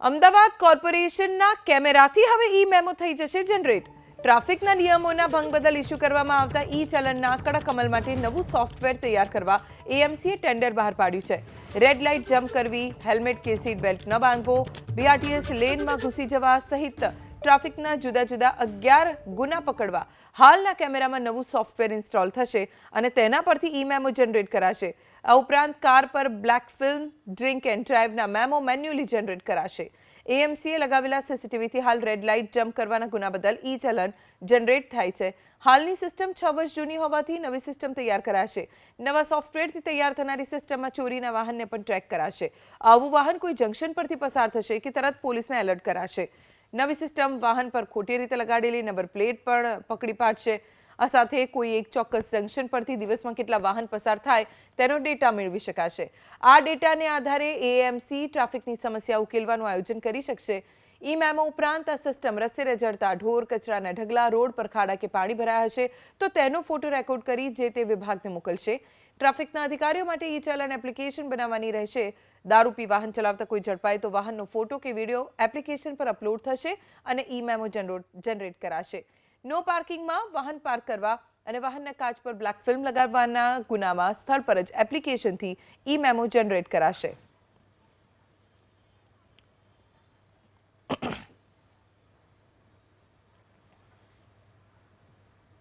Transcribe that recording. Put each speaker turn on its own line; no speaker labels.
અમદાવાદ કોર્પોરેશનના કેમેરાથી હવે ઈ મેમો થઈ જશે જનરેટ. ટ્રાફિકના નિયમોના ભંગ બદલ ઇસ્યુ કરવામાં આવતા ઈ ચલણના કડક અમલ માટે નવું સોફ્ટવેર તૈયાર કરવા એએમસીએ ટેન્ડર બહાર પાડ્યું છે. રેડ લાઇટ જમ્પ કરવી હેલ્મેટ કે સીટ બેલ્ટ ન બાંધવો બીઆરટીએસ લેનમાં ઘૂસી જવા સહિત ટ્રાફિકના જુદા જુદા અગિયાર ગુના પકડવા હાલના કેમેરામાં નવું સોફ્ટવેર ઇન્સ્ટોલ થશે અને તેના પરથી ઈ મેમો જનરેટ કરાશે. આ ઉપરાંત કાર પર બ્લેક ફિલ્મ, ડ્રિંક એન્ડ ડ્રાઈવના મેમો મેન્યુઅલી જનરેટ કરાશે. એએમસીએ લગાવેલા સીસીટીવીથી હાલ રેડ લાઇટ જમ્પ કરવાના ગુના બદલ ઈ ચલન જનરેટ થાય છે. હાલની સિસ્ટમ છ વર્ષ જૂની હોવાથી નવી સિસ્ટમ તૈયાર કરાશે. નવા સોફ્ટવેરથી તૈયાર થનારી સિસ્ટમમાં ચોરીના વાહનને પણ ટ્રેક કરાશે. આવું વાહન કોઈ જંકશન પરથી પસાર થશે કે તરત પોલીસને એલર્ટ કરાશે. નવી સિસ્ટમ વાહન પર ખોટી રીતે લગાડેલી, નંબર પ્લેટ પણ પકડી પાડશે. આ સાથે કોઈ એક ચોક્કસ જંકશન પરથી દિવસમાં કેટલા વાહન પસાર થાય તેનો ડેટા મેળવી શકાશે. આ ડેટાને આધારે એએમસી ટ્રાફિકની સમસ્યા ઉકેલવાનું આયોજન કરી શકશે. ઈ મેમો ઉપરાંત આ સિસ્ટમ રસ્તે રજડતા ઢોર કચરાના ઢગલા, રોડ પર ખાડા કે પાણી ભરાયા હશે તો તેનો ફોટો રેકોર્ડ કરી જે તે વિભાગને મોકલશે. ટ્રાફિકના અધિકારીઓ માટે ઈ ચલણ એપ્લિકેશન બનાવવાની રહેશે. દારૂ પી વાહન ચલાવતા કોઈ ઝડપાય તો વાહનનો ફોટો કે વીડિયો એપ્લિકેશન પર અપલોડ થશે અને ઈ મેમો જનરેટ કરાશે. નો પાર્કિંગમાં વાહન પાર્ક કરવા અને વાહનના કાચ પર બ્લેક ફિલ્મ લગાવવાના ગુનામાં સ્થળ પર જ એપ્લિકેશનથી ઈ મેમો જનરેટ કરાશે.